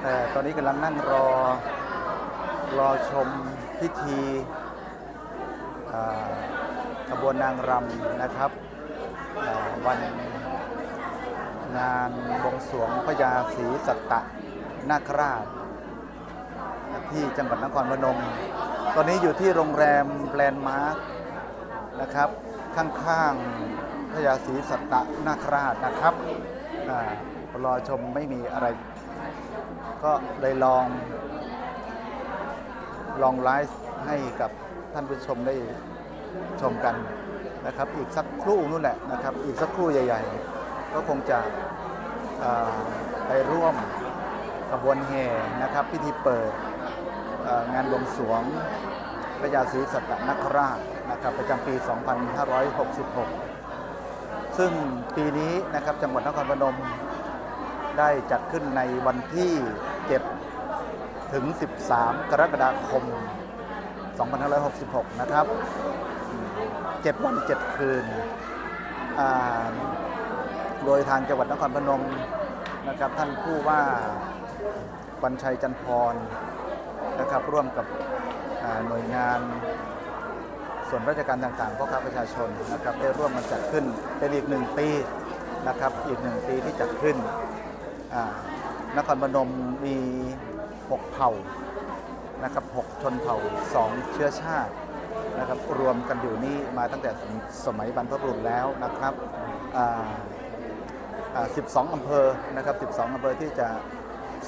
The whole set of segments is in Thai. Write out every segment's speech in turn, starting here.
แต่ตอนนี้กำลังนั่งรอ รอชมพิธีอ่ากระบวนนางรำนะครับ วันงานบวงสรวงพญาศรีสัตตะนาคราช ที่จังหวัดนครพนม ตอนนี้อยู่ที่โรงแรมแลนด์มาร์คนะครับ ข้างๆพญาศรีสัตตะนาคราชนะครับอา รอชมไม่มีอะไร ก็เลยลอง ลองไลฟ์ให้กับท่านผู้ชมได้ชมกันนะครับ อีกสักครู่นู่นแหละนะครับ อีกสักครู่ใหญ่ ๆ ก็คงจะไปร่วมขบวนแห่นะครับ พิธีเปิดงานบวงสรวงพระยาศรีสัตตนคราชนะครับประจำปี 2566 ซึ่งปีนี้นะครับจังหวัดนครพนม ได้จัดขึ้นในวันที่ 7 ถึง 13 กรกฎาคม 2566 นะครับ 7 วัน 7 คืน โดยทางจังหวัดนครพนมนะครับท่านผู้ว่าวันชัยจันพรนะครับร่วมกับหน่วยงานส่วนราชการต่างๆพ่อค้าประชาชนนะครับได้ร่วมกันจัดขึ้นเป็นอีกหนึ่งปีนะครับอีกหนึ่งปีที่จัดขึ้น นครพนมมี 6 เผ่านะครับ 6 ชนเผ่า 2 เชื้อชาตินะครับรวมกันอยู่นี่มาตั้งแต่สมัยบรรพบุรุษแล้วนะครับอ่าอ่า12 อำเภอ นะครับ 12 อำเภอที่จะ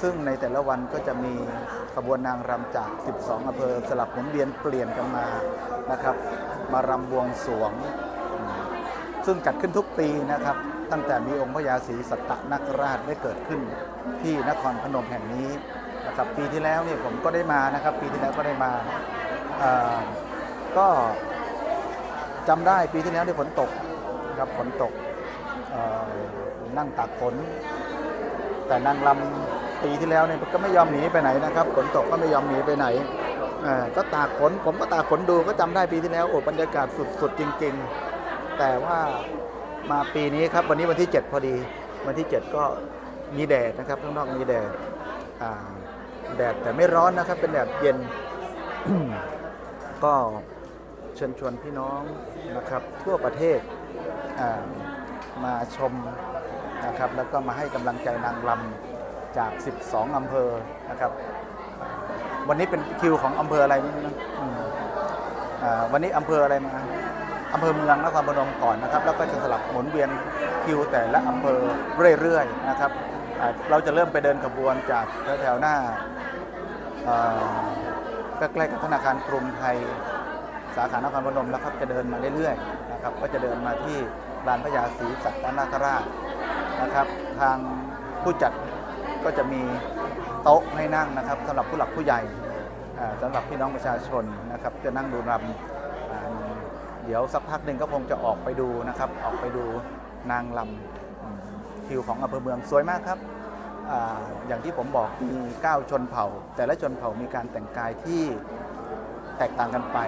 ซึ่งในแต่ละวันก็จะมีขบวนนางรำจาก 12 อำเภอสลับหมุนเวียนเปลี่ยนกันมา นะครับ มารำบวงสรวง ซึ่งจัดขึ้นทุกปีนะครับ ตั้งแต่มีองค์พระยาศรีสัตตนคราชได้เกิดขึ้นที่นครพนมแห่งนี้นะครับปีที่แล้วเนี่ยผมก็ได้มานะครับ ปีที่แล้วก็ได้มาก็จำได้ปีที่แล้วเนี่ยฝนตกนะครับฝนตกนั่งตากฝน แต่นางลำปีที่แล้วเนี่ยก็ไม่ยอมหนีไปไหนนะครับฝนตกก็ไม่ยอมหนีไปไหนก็ตากฝนผมก็ตากฝนดูก็จำได้ปีที่แล้วโอ้บรรยากาศสุดๆจริง ๆ แต่ว่ามาปีนี้ครับวันนี้วันที่ 7 พอดี วันที่ 7 ก็มีแดดนะครับข้างนอกมีแดดแดดแต่ไม่ร้อนนะครับ เป็นแดดเย็น ก็เชิญชวนพี่น้องนะครับ ทั่วประเทศมาชมนะครับ แล้วก็มาให้กำลังใจนางลำจาก 12 อำเภอนะครับ วันนี้เป็นคิวของอำเภออะไรนี่นะวันนี้อำเภออะไรมา อำเภอเมืองนครพนมก่อนนะครับ แล้วก็จะสลับหมุนเวียนคิวแต่ละอำเภอเรื่อยๆนะครับ เราจะเริ่มไปเดินขบวนจากแถวๆหน้าใกล้ๆกับธนาคารกรุงไทยสาขานครพนมแล้วครับจะเดินมาเรื่อยๆนะครับ ก็จะเดินมาที่ลานพระยาศรีสัตนาคราชนะครับ ทางผู้จัดก็จะมีโต๊ะให้นั่งนะครับสำหรับผู้หลักผู้ใหญ่อ่าสำหรับพี่น้องประชาชนนะครับ จะนั่งดูรำ เดี๋ยวสักพักหนึ่งก็คงจะออกไปดูนะครับ ออกไปดูนางลำอืมคิวของอำเภอเมืองสวยมากครับออย่างที่ผมบอกมี 9 ชนเผ่า แต่ละชนเผ่ามีการแต่งกายที่แตกต่างกันไป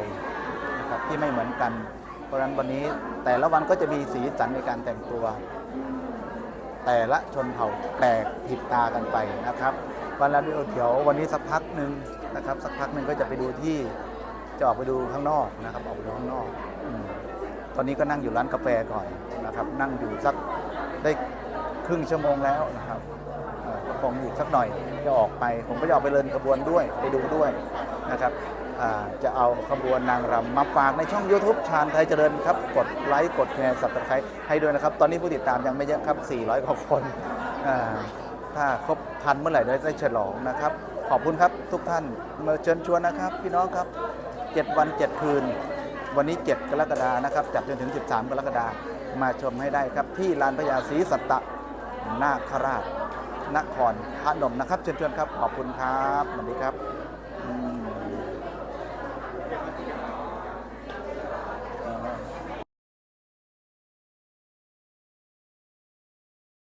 นะครับที่ไม่เหมือนกัน เพราะฉะนั้นวันนี้แต่ละวันก็จะมีสีสันในการแต่งตัว แต่ละชนเผ่าแปลกผิดตากันไปนะครับวันละเดี๋ยววันนี้สักพักหนึ่งนะครับ สักพักหนึ่งก็จะไปดูที่ จะออกไปดูข้างนอกนะครับ ออกไปดูข้างนอกอตอนนี้ก็นั่งอยู่ร้านกาแฟก่อนนะครับ นั่งอยู่สักได้ครึ่งชั่วโมงแล้วนะครับเอ่อก็คงอีกสักหน่อยจะออกไป ผมก็จะออกไปเดินขบวนด้วยไปดูด้วยนะครับจะเอาขบวนนางรำมาฝากในช่อง YouTube ชาญไทยเจริญครับ กดไลค์กดแชร์สับสไครต์ให้ด้วยนะครับ ตอนนี้ผู้ติดตามยังไม่เยอะครับ 400กว่าคน ถ้าครบพันเมื่อไหร่ได้ฉลองนะครับ ขอบคุณครับทุกท่านมาเชิญชวนนะครับ พี่น้องครับ 7 วัน 7 คืน วันนี้ 7 กรกฎานะครับ จัดจนถึง 13 กรกฎามาชมให้ได้ครับ ที่ลานพญาศรีสัตตนาคราชนครพนมนะครับเชิญชวนครับ ขอบคุณครับสวัสดีครับ